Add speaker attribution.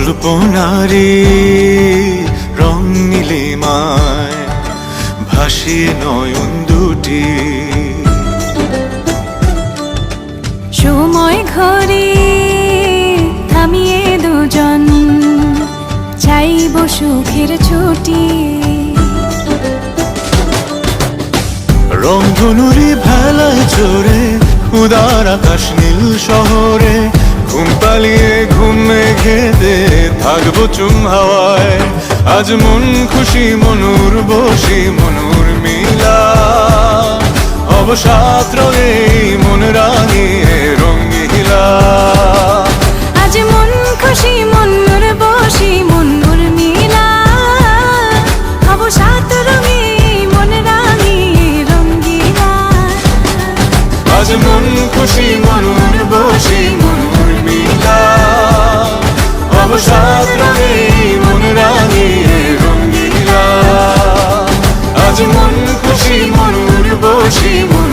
Speaker 1: কল্পনারে রং নীলিমায় ভাসিয়ে নয়ন দুটি।
Speaker 2: সময় ঘরে থামিয়ে দুজন চাইব সুখের ছুটি।
Speaker 1: রংধনুরি ভেলায় চড়ে উদার আকাশ নীল শহরে থাকব চুম হাওয়ায়। আজ মন খুশি মনুর বসি মনুর মিলা। অবসাদ রঙে মন রাঙিয়ে রঙ্গিলা
Speaker 2: আজ মন খুশি মনুর বসি মনুর মিলা। হব সাত রঙে মন রাঙিয়ে রঙ্গিলা
Speaker 1: আজ মন খুশি মন খুশি মনুর বসি মনুর